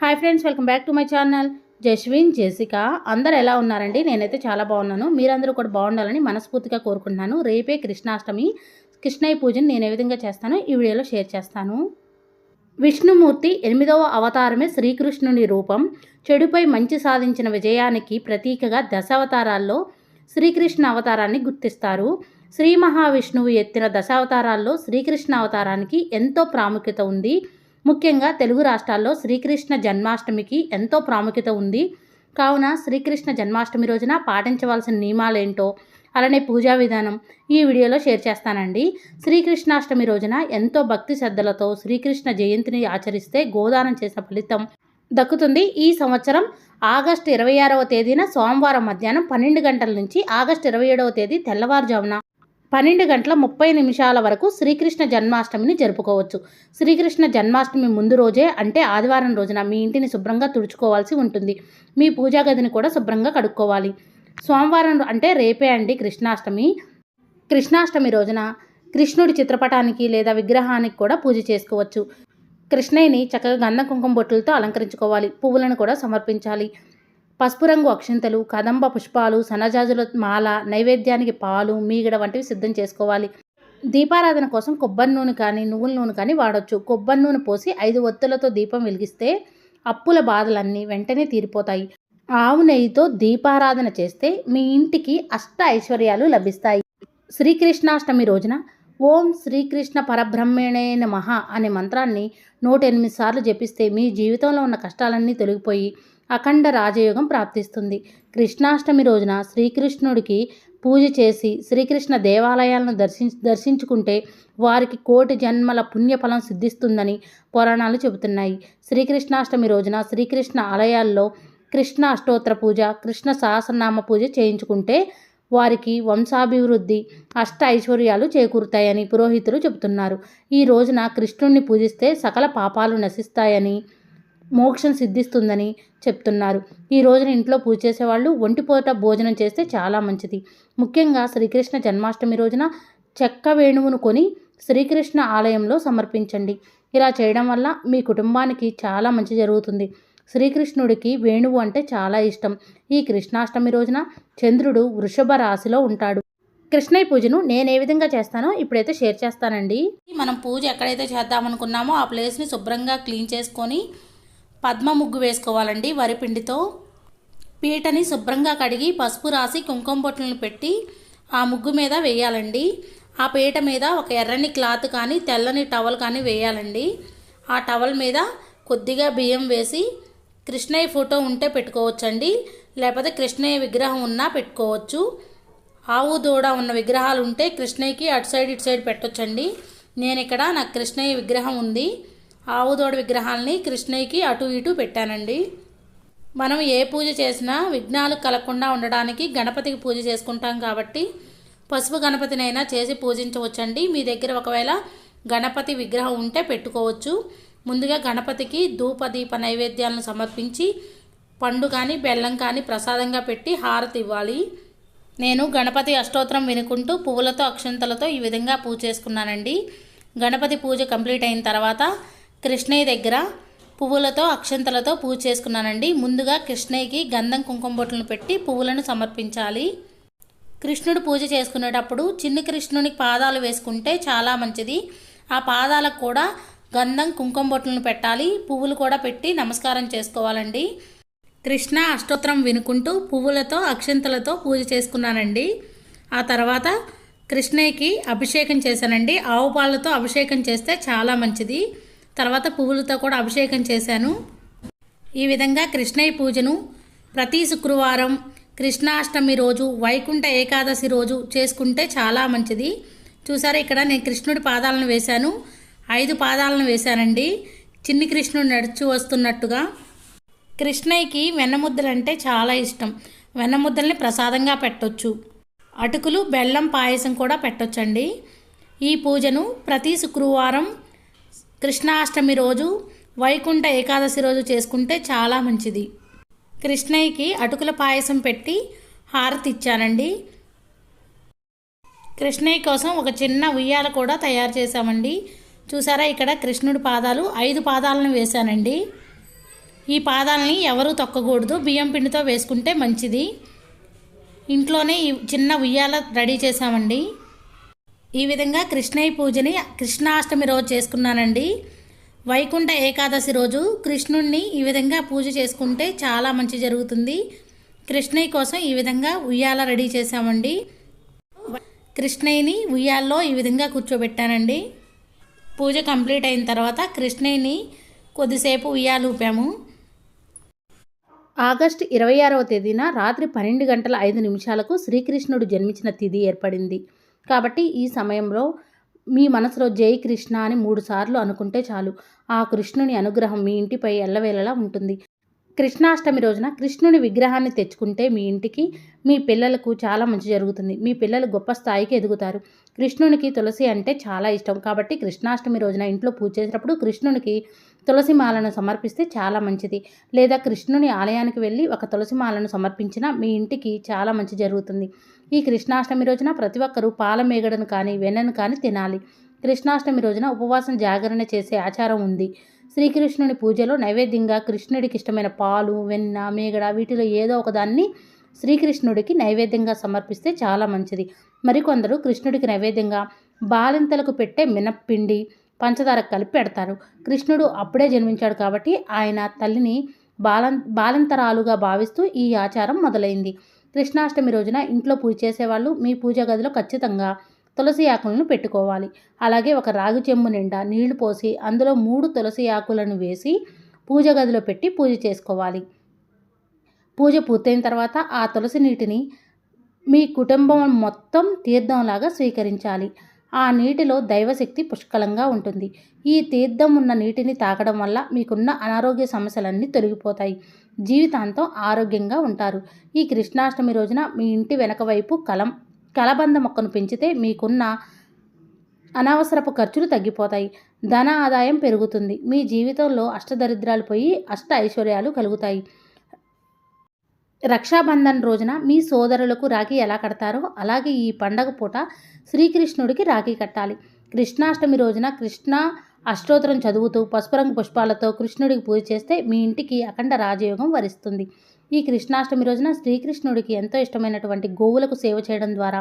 Hi friends welcome back to my channel. Jaswin Jessica అందరు ఎలా ఉన్నారండి? నేనైతే చాలా బాగున్నాను. మీరందరూ కూడా బాగుండాలని మనస్ఫూర్తిగా కోరుకుంటున్నాను. రేపే కృష్ణాష్టమి కృష్ణయ్య పూజను నేను ఏ విధంగా చేస్తానో ఈ వీడియోలో షేర్ చేస్తాను. విష్ణుమూర్తి ఎనిమిదవ అవతారమే శ్రీకృష్ణుని రూపం. చెడుపై మంచి సాధించిన విజయానికి ప్రతీకగా దశావతారాల్లో శ్రీకృష్ణ అవతారాన్ని గుర్తిస్తారు. శ్రీ మహావిష్ణువు ఎత్తిన దశావతారాల్లో శ్రీకృష్ణ అవతారానికి ఎంతో ప్రాముఖ్యత ఉంది. ముఖ్యంగా తెలుగు రాష్ట్రాల్లో శ్రీకృష్ణ జన్మాష్టమికి ఎంతో ప్రాముఖ్యత ఉంది. కావున శ్రీకృష్ణ జన్మాష్టమి రోజున పాటించవలసిన నియమాలేంటో అలానే పూజా విధానం ఈ వీడియోలో షేర్ చేస్తానండి. శ్రీకృష్ణాష్టమి రోజున ఎంతో భక్తి శ్రద్ధలతో శ్రీకృష్ణ జయంతిని ఆచరిస్తే గోదానం చేసిన ఫలితం దక్కుతుంది. ఈ సంవత్సరం ఆగస్టు ఇరవై ఆరవ తేదీన సోమవారం మధ్యాహ్నం పన్నెండు గంటల నుంచి ఆగస్టు ఇరవై ఏడవ తేదీ తెల్లవారుజామున పన్నెండు గంటల ముప్పై నిమిషాల వరకు శ్రీకృష్ణ జన్మాష్టమిని జరుపుకోవచ్చు. శ్రీకృష్ణ జన్మాష్టమి ముందు రోజే అంటే ఆదివారం రోజున మీ ఇంటిని శుభ్రంగా తుడుచుకోవాల్సి ఉంటుంది. మీ పూజా గదిని కూడా శుభ్రంగా కడుక్కోవాలి. సోమవారం అంటే రేపే అండి కృష్ణాష్టమి. కృష్ణాష్టమి రోజున కృష్ణుడి చిత్రపటానికి లేదా విగ్రహానికి కూడా పూజ చేసుకోవచ్చు. కృష్ణయ్యని చక్కగా గంధ కుంకుమ బొట్టులతో అలంకరించుకోవాలి. పువ్వులను కూడా సమర్పించాలి. పసుపు రంగు అక్షింతలు కదంబ పుష్పాలు సన్నజాజుల మాల నైవేద్యానికి పాలు మీగడ వంటివి సిద్ధం చేసుకోవాలి. దీపారాధన కోసం కొబ్బరి నూనె కానీ నువ్వుల నూనె కానీ వాడొచ్చు. కొబ్బరి నూనె పోసి ఐదు ఒత్తులతో దీపం వెలిగిస్తే అప్పుల బాధలన్నీ వెంటనే తీరిపోతాయి. ఆవు నెయ్యితో దీపారాధన చేస్తే మీ ఇంటికి అష్ట ఐశ్వర్యాలు లభిస్తాయి. శ్రీకృష్ణాష్టమి రోజున ఓం శ్రీకృష్ణ పరబ్రహ్మణే నమః అనే మంత్రాన్ని నూట ఎనిమిది సార్లు జపిస్తే మీ జీవితంలో ఉన్న కష్టాలన్నీ తొలగిపోయి అఖండ రాజయోగం ప్రాప్తిస్తుంది. కృష్ణాష్టమి రోజున శ్రీకృష్ణుడికి పూజ చేసి శ్రీకృష్ణ దేవాలయాలను దర్శించ దర్శించుకుంటే వారికి కోటి జన్మల పుణ్యఫలం సిద్ధిస్తుందని పురాణాలు చెబుతున్నాయి. శ్రీకృష్ణాష్టమి రోజున శ్రీకృష్ణ ఆలయాల్లో కృష్ణ అష్టోత్తర పూజ కృష్ణ సహస్రనామ పూజ చేయించుకుంటే వారికి వంశాభివృద్ధి అష్ట ఐశ్వర్యాలు చేకూరుతాయని పురోహితులు చెబుతున్నారు. ఈ రోజున కృష్ణుణ్ణి పూజిస్తే సకల పాపాలు నశిస్తాయని మోక్షం సిద్ధిస్తుందని చెప్తున్నారు. ఈ రోజున ఇంట్లో పూజ చేసేవాళ్ళు ఒంటిపూట భోజనం చేస్తే చాలా మంచిది. ముఖ్యంగా శ్రీకృష్ణ జన్మాష్టమి రోజున చెక్క వేణువును కొని శ్రీకృష్ణ ఆలయంలో సమర్పించండి. ఇలా చేయడం వల్ల మీ కుటుంబానికి చాలా మంచి జరుగుతుంది. శ్రీకృష్ణుడికి వేణువు అంటే చాలా ఇష్టం. ఈ కృష్ణాష్టమి రోజున చంద్రుడు వృషభ రాశిలో ఉంటాడు. కృష్ణయ్య పూజను నేను ఏ విధంగా చేస్తానో ఇప్పుడైతే షేర్ చేస్తానండి. మనం పూజ ఎక్కడైతే చేద్దామనుకున్నామో ఆ ప్లేస్ని శుభ్రంగా క్లీన్ చేసుకొని పద్మ ముగ్గు వేసుకోవాలండి వరిపిండితో పీటని శుభ్రంగా కడిగి పసుపు రాసి కుంకుమ బొట్లను పెట్టి ఆ ముగ్గు మీద వేయాలండి. ఆ పీట మీద ఒక ఎర్రని క్లాత్ కానీ తెల్లని టవల్ కానీ వేయాలండి. ఆ టవల్ మీద కొద్దిగా బియ్యం వేసి కృష్ణయ్య ఫోటో ఉంటే పెట్టుకోవచ్చండి. లేకపోతే కృష్ణయ్య విగ్రహం ఉన్నా పెట్టుకోవచ్చు. ఆవు దూడ ఉన్న విగ్రహాలు ఉంటే కృష్ణయ్యకి అటు సైడ్ ఇటు సైడ్ పెట్టొచ్చండి. నేను ఇక్కడ నాకు కృష్ణయ్య విగ్రహం ఉంది. ఆవుదోడు విగ్రహాలని కృష్ణయ్యకి అటు ఇటు పెట్టానండి. మనం ఏ పూజ చేసినా విఘ్నాలు కలగకుండా ఉండడానికి గణపతికి పూజ చేసుకుంటాం కాబట్టి పసుపు గణపతినైనా చేసి పూజించవచ్చండి. మీ దగ్గర ఒకవేళ గణపతి విగ్రహం ఉంటే పెట్టుకోవచ్చు. ముందుగా గణపతికి ధూప దీప నైవేద్యాలను సమర్పించి పండు కానీ బెల్లం కానీ ప్రసాదంగా పెట్టి హారతి ఇవ్వాలి. నేను గణపతి అష్టోత్తరం వినుకుంటూ పువ్వులతో అక్షంతలతో ఈ విధంగా పూజ చేసుకున్నానండి. గణపతి పూజ కంప్లీట్ అయిన తర్వాత కృష్ణయ్య దగ్గర పువ్వులతో అక్షంతలతో పూజ చేసుకున్నానండి. ముందుగా కృష్ణయ్యకి గంధం కుంకుమ బొట్లను పెట్టి పువ్వులను సమర్పించాలి. కృష్ణుడు పూజ చేసుకునేటప్పుడు చిన్ని కృష్ణునికి పాదాలు వేసుకుంటే చాలా మంచిది. ఆ పాదాలకు కూడా గంధం కుంకుమ బొట్లను పెట్టాలి. పువ్వులు కూడా పెట్టి నమస్కారం చేసుకోవాలండి. కృష్ణ అష్టోత్తరం వినుకుంటూ పువ్వులతో అక్షంతలతో పూజ చేసుకున్నానండి. ఆ తర్వాత కృష్ణయ్యకి అభిషేకం చేశానండి. ఆవు పాలతో అభిషేకం చేస్తే చాలా మంచిది. తర్వాత పువ్వులతో కూడా అభిషేకం చేశాను. ఈ విధంగా కృష్ణయ్య పూజను ప్రతి శుక్రవారం కృష్ణాష్టమి రోజు వైకుంఠ ఏకాదశి రోజు చేసుకుంటే చాలా మంచిది. చూసారా ఇక్కడ నేను కృష్ణుడి పాదాలను వేశాను. ఐదు పాదాలను వేశానండి. చిన్ని కృష్ణుడు నడుచు వస్తున్నట్టుగా. కృష్ణయ్యకి వెన్నముద్దలు అంటే చాలా ఇష్టం. వెన్నముద్దల్ని ప్రసాదంగా పెట్టొచ్చు. అటుకులు బెల్లం పాయసం కూడా పెట్టొచ్చండి. ఈ పూజను ప్రతి శుక్రవారం కృష్ణాష్టమి రోజు వైకుంఠ ఏకాదశి రోజు చేసుకుంటే చాలా మంచిది. కృష్ణయ్యకి అటుకుల పాయసం పెట్టి హారతి ఇచ్చానండి. కృష్ణయ్య కోసం ఒక చిన్న ఉయ్యాల కూడా తయారు చేశామండి. చూసారా ఇక్కడ కృష్ణుడి పాదాలు ఐదు పాదాలను వేశానండి. ఈ పాదాలని ఎవరూ తొక్కకూడదు బియ్యం పిండితో వేసుకుంటే మంచిది. ఇంట్లోనే ఈ చిన్న ఉయ్యాల రెడీ చేసామండి ఈ విధంగా కృష్ణయ్య పూజని కృష్ణాష్టమి రోజు చేసుకున్నానండి. వైకుంఠ ఏకాదశి రోజు కృష్ణుణ్ణి ఈ విధంగా పూజ చేసుకుంటే చాలా మంచి జరుగుతుంది. కృష్ణయ్య కోసం ఈ విధంగా ఉయ్యాల రెడీ చేశామండి. కృష్ణయ్యని ఉయ్యాల్లో ఈ విధంగా కూర్చోబెట్టానండి. పూజ కంప్లీట్ అయిన తర్వాత కృష్ణయ్యని కొద్దిసేపు ఉయ్యాలు ఊపాము. ఆగస్టు ఇరవై ఆరవ తేదీన రాత్రి పన్నెండు గంటల ఐదు నిమిషాలకు శ్రీకృష్ణుడు జన్మించిన తిథి ఏర్పడింది. కాబట్టి ఈ సమయంలో మీ మనసులో జై కృష్ణ అని మూడుసార్లు అనుకుంటే చాలు. ఆ కృష్ణుని అనుగ్రహం మీ ఇంటిపై ఎల్లవేళలా ఉంటుంది. కృష్ణాష్టమి రోజున కృష్ణుని విగ్రహాన్ని తెచ్చుకుంటే మీ ఇంటికి మీ పిల్లలకు చాలా మంచి జరుగుతుంది. మీ పిల్లలు గొప్ప స్థాయికి ఎదుగుతారు. కృష్ణునికి తులసి అంటే చాలా ఇష్టం. కాబట్టి కృష్ణాష్టమి రోజున ఇంట్లో పూజ చేసినప్పుడు కృష్ణునికి తులసి మాలను సమర్పిస్తే చాలా మంచిది. లేదా కృష్ణుని ఆలయానికి వెళ్ళి ఒక తులసి మాలను సమర్పించినా మీ ఇంటికి చాలా మంచి జరుగుతుంది. ఈ కృష్ణాష్టమి రోజున ప్రతి ఒక్కరూ పాల మేగడను కానీ వెన్నను కానీ తినాలి. కృష్ణాష్టమి రోజున ఉపవాసం జాగరణ చేసే ఆచారం ఉంది. శ్రీకృష్ణుని పూజలో నైవేద్యంగా కృష్ణుడికి ఇష్టమైన పాలు వెన్న మేగడ వీటిలో ఏదో ఒకదాన్ని శ్రీకృష్ణుడికి నైవేద్యంగా సమర్పిస్తే చాలా మంచిది. మరికొందరు కృష్ణుడికి నైవేద్యంగా బాలింతలకు పెట్టే మినప్పిండి పంచదార కలిపి పెడతారు. కృష్ణుడు అప్పుడే జన్మించాడు కాబట్టి ఆయన తల్లిని బాలం బాలింతరాలుగా భావిస్తూ ఈ ఆచారం మొదలైంది. కృష్ణాష్టమి రోజున ఇంట్లో పూజ చేసేవాళ్ళు మీ పూజ గదిలో ఖచ్చితంగా తులసి ఆకులను పెట్టుకోవాలి. అలాగే ఒక రాగి చెంబు నిండా నీళ్ళు పోసి అందులో మూడు తులసి ఆకులను వేసి పూజ గదిలో పెట్టి పూజ చేసుకోవాలి. పూజ పూర్తయిన తర్వాత ఆ తులసి నీటిని మీ కుటుంబం మొత్తం తీర్థంలాగా స్వీకరించాలి. ఆ నీటిలో దైవశక్తి పుష్కలంగా ఉంటుంది. ఈ తీర్థం ఉన్న నీటిని తాగడం వల్ల మీకున్న అనారోగ్య సమస్యలన్నీ తొలగిపోతాయి. జీవితాంతం ఆరోగ్యంగా ఉంటారు. ఈ కృష్ణాష్టమి రోజున మీ ఇంటి వెనక వైపు కలం కలబంద మొక్కను పెంచితే మీకున్న అనవసరపు ఖర్చులు తగ్గిపోతాయి. ధన ఆదాయం పెరుగుతుంది. మీ జీవితంలో అష్టదరిద్రాలు పోయి అష్ట ఐశ్వర్యాలు కలుగుతాయి. రక్షాబంధన్ రోజున మీ సోదరులకు రాఖీ ఎలా కడతారో అలాగే ఈ పండగ పూట శ్రీకృష్ణుడికి రాఖీ కట్టాలి. కృష్ణాష్టమి రోజున కృష్ణ అష్టోత్తరం చదువుతూ పసుపు రంగు పుష్పాలతో కృష్ణుడికి పూజ చేస్తే మీ ఇంటికి అఖండ రాజయోగం వరిస్తుంది. ఈ కృష్ణాష్టమి రోజున శ్రీకృష్ణుడికి ఎంతో ఇష్టమైనటువంటి గోవులకు సేవ చేయడం ద్వారా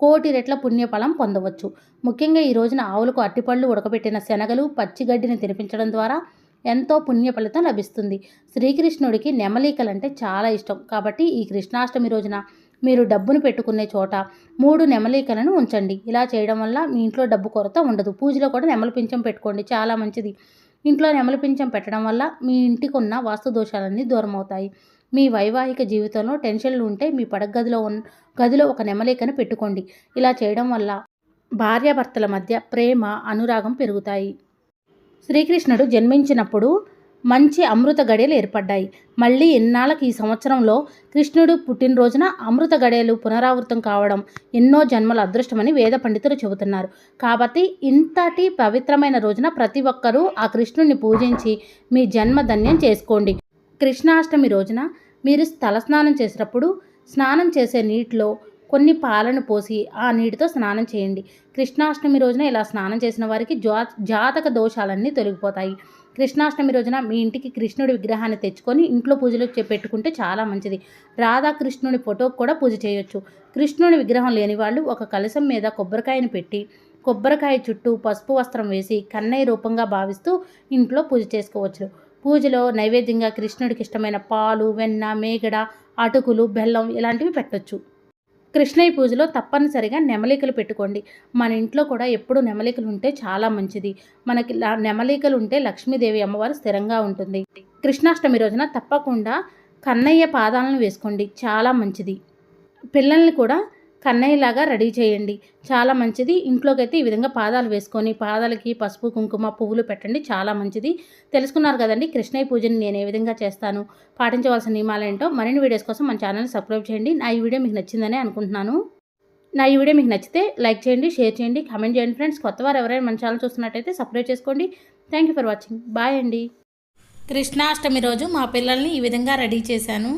కోటి రెట్ల పుణ్యఫలం పొందవచ్చు. ముఖ్యంగా ఈ రోజున ఆవులకు అట్టిపళ్ళు ఉడకబెట్టిన శనగలు పచ్చిగడ్డిని తినిపించడం ద్వారా ఎంతో పుణ్య ఫలితం లభిస్తుంది. శ్రీకృష్ణుడికి నెమలీకలంటే చాలా ఇష్టం. కాబట్టి ఈ కృష్ణాష్టమి రోజున మీరు డబ్బును పెట్టుకునే చోట మూడు నెమలికలను ఉంచండి. ఇలా చేయడం వల్ల మీ ఇంట్లో డబ్బు కొరత ఉండదు. పూజలో కూడా నెమలి పింఛం పెట్టుకోండి. చాలా మంచిది. ఇంట్లో నెమలి పింఛం పెట్టడం వల్ల మీ ఇంటికి ఉన్న వాస్తు దోషాలన్నీ దూరం అవుతాయి మీ వైవాహిక జీవితంలో టెన్షన్లు ఉంటే మీ పడగ గదిలో ఉన్న గదిలో ఒక నెమలికను పెట్టుకోండి. ఇలా చేయడం వల్ల భార్యాభర్తల మధ్య ప్రేమ అనురాగం పెరుగుతాయి. శ్రీకృష్ణుడు జన్మించినప్పుడు మంచి అమృత గడియలు ఏర్పడ్డాయి. మళ్ళీ ఎన్నాళ్ళకి ఈ సంవత్సరంలో కృష్ణుడు పుట్టినరోజున అమృత గడియలు పునరావృతం కావడం ఎన్నో జన్మల అదృష్టమని వేద పండితులు చెబుతున్నారు. కాబట్టి ఇంతటి పవిత్రమైన రోజున ప్రతి ఒక్కరూ ఆ కృష్ణుడిని పూజించి మీ జన్మధన్యం చేసుకోండి. కృష్ణాష్టమి రోజున మీరు తలస్నానం చేసినప్పుడు స్నానం చేసే నీటిలో కొన్ని పాలను పోసి ఆ నీటితో స్నానం చేయండి. కృష్ణాష్టమి రోజున ఇలా స్నానం చేసిన వారికి జా జాతక దోషాలన్నీ తొలగిపోతాయి. కృష్ణాష్టమి రోజున మీ ఇంటికి కృష్ణుడి విగ్రహాన్ని తెచ్చుకొని ఇంట్లో పూజలు చే- పెట్టుకుంటే చాలా మంచిది. రాధాకృష్ణుడి ఫోటో కూడా పూజ చేయొచ్చు. కృష్ణుని విగ్రహం లేని వాళ్ళు ఒక కలశం మీద కొబ్బరికాయను పెట్టి కొబ్బరికాయ చుట్టూ పసుపు వస్త్రం వేసి కన్నయ్య రూపంగా భావిస్తూ ఇంట్లో పూజ చేసుకోవచ్చు. పూజలో నైవేద్యంగా కృష్ణుడికి ఇష్టమైన పాలు వెన్న మేగడ అటుకులు బెల్లం ఇలాంటివి పెట్టొచ్చు. కృష్ణయ్య పూజలో తప్పనిసరిగా నెమలికలు పెట్టుకోండి. మన ఇంట్లో కూడా ఎప్పుడు నెమలికలు ఉంటే చాలా మంచిది. మనకి నెమలికలు ఉంటే లక్ష్మీదేవి అమ్మవారు స్థిరంగా ఉంటుంది. కృష్ణాష్టమి రోజున తప్పకుండా కన్నయ్య పాదాలను వేసుకోండి. చాలా మంచిది. పిల్లల్ని కూడా కన్నయ్యలాగా రెడీ చేయండి. చాలా మంచిది. ఇంట్లోకి అయితే ఈ విధంగా పాదాలు వేసుకొని పాదాలకి పసుపు కుంకుమ పువ్వులు పెట్టండి. చాలా మంచిది. తెలుసుకున్నారు కదండి కృష్ణయ్య పూజని నేను ఏ విధంగా చేస్తాను పాటించవలసిన నియమాలు ఏంటో మరిన్ని వీడియోస్ కోసం మన ఛానల్ని సబ్స్క్రైబ్ చేయండి. నా ఈ వీడియో మీకు నచ్చిందని అనుకుంటున్నాను. నా ఈ వీడియో మీకు నచ్చితే లైక్ చేయండి షేర్ చేయండి కామెంట్ చేయండి ఫ్రెండ్స్. కొత్త వారు ఎవరైనా మన ఛానల్ చూస్తున్నట్టయితే సబ్స్క్రైబ్ చేసుకోండి. Thank you for watching. Bye అండి. కృష్ణాష్టమి రోజు మా పిల్లల్ని ఈ విధంగా రెడీ చేశాను.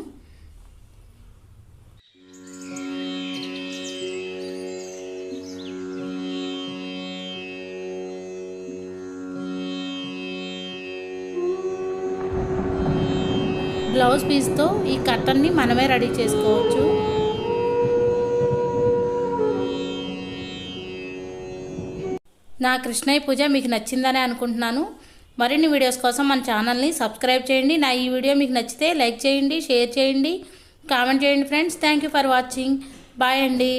బ్లౌజ్ పీస్తో ఈ కట్టన్ని మనమే రెడీ చేసుకోవచ్చు. నా కృష్ణయ్య పూజ మీకు నచ్చిందని అనుకుంటున్నాను. మరిన్ని వీడియోస్ కోసం మన ఛానల్ని సబ్స్క్రైబ్ చేయండి. నా ఈ వీడియో మీకు నచ్చితే లైక్ చేయండి షేర్ చేయండి కామెంట్ చేయండి friends. Thank you for watching. Bye అండి.